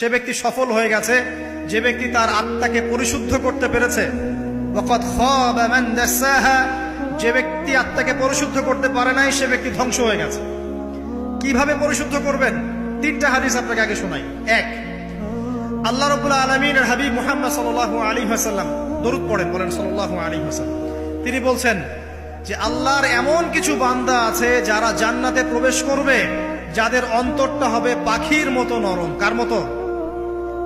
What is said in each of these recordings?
সে ব্যক্তি সফল হয়ে গেছে, যে ব্যক্তি তার আত্মাকে পরিশুদ্ধ করতে পেরেছে যে ব্যক্তি আত্মাকে পরিশুদ্ধ করতে পারে নাই, সে ব্যক্তি ধ্বংস হয়ে গেছে। কীভাবে পরিশুদ্ধ করবেন? তিনটা হাদিস আপনাকে আগে শোনাই। এক, আল্লাহ রবুল্লা আলমিনের হাবিব মুহাম্মদ সাল্লাহ আলী হাসাল্লাম দরুদ পড়েন, বলেন সাল্লাহ আলী হাসাল্লাম তিনি বলছেন যে, আল্লাহর এমন কিছু বান্দা আছে যারা জান্নাতে প্রবেশ করবে, যাদের অন্তরটা হবে পাখির মতো নরম। কার মতো?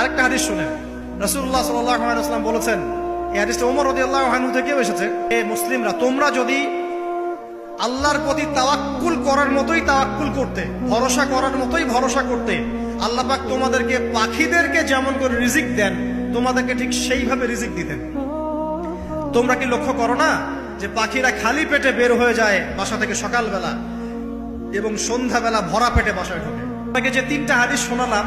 আরেকটা হাদিস শুনেন। রসুল্লাহ সাল্লাম বলেছেন, এই হাদিসটা ওমর রদি থেকেও এসেছে, এ মুসলিমরা, তোমরা যদি আল্লাহর প্রতি তাওয়াক্কুল করার মতোই তাওয়াক্কুল করতে, ভরসা করার মতোই ভরসা করতে, আল্লাহ পাক তোমাদেরকে, পাখিদেরকে যেমন করে রিজিক দেন, তোমাদেরকে ঠিক সেইভাবে রিজিক দিতেন। তোমরা কি লক্ষ্য করো না যে পাখিরা খালি পেটে বের হয়ে যায় বাসা থেকে সকালবেলা এবং সন্ধ্যাবেলা ভরা পেটে বাসায় ঢোকে? আপনাকে যে তিনটা হাদিস শোনালাম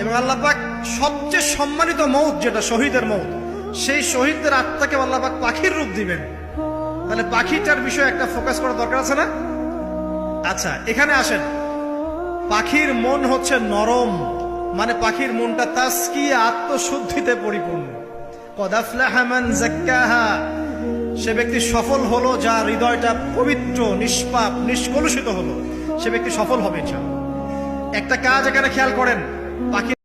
এবং আল্লাহ পাক সবচেয়ে সম্মানিত মৌত যেটা শহীদের মৌত, সেই শহীদদের আত্মাকে আল্লাহ পাক পাখির রূপ দিবেন। তাহলে পাখিটার বিষয়ে একটা ফোকাস করা দরকার আছে না? আচ্ছা এখানে আসেন। পাখির মন হচ্ছে নরম মানে পাখির মনটা তাস্কি আত্মশুদ্ধিতে পরিপূর্ণ। কদাফলাহামান জাক্কাহা সে ব্যক্তি সফল হলো, যার হৃদয়টা পবিত্র, নিষ্পাপ, নিষ্কলুষিত হলো, সে ব্যক্তি সফল হবে। একটা কাজ এখানে খেয়াল করেন পাখি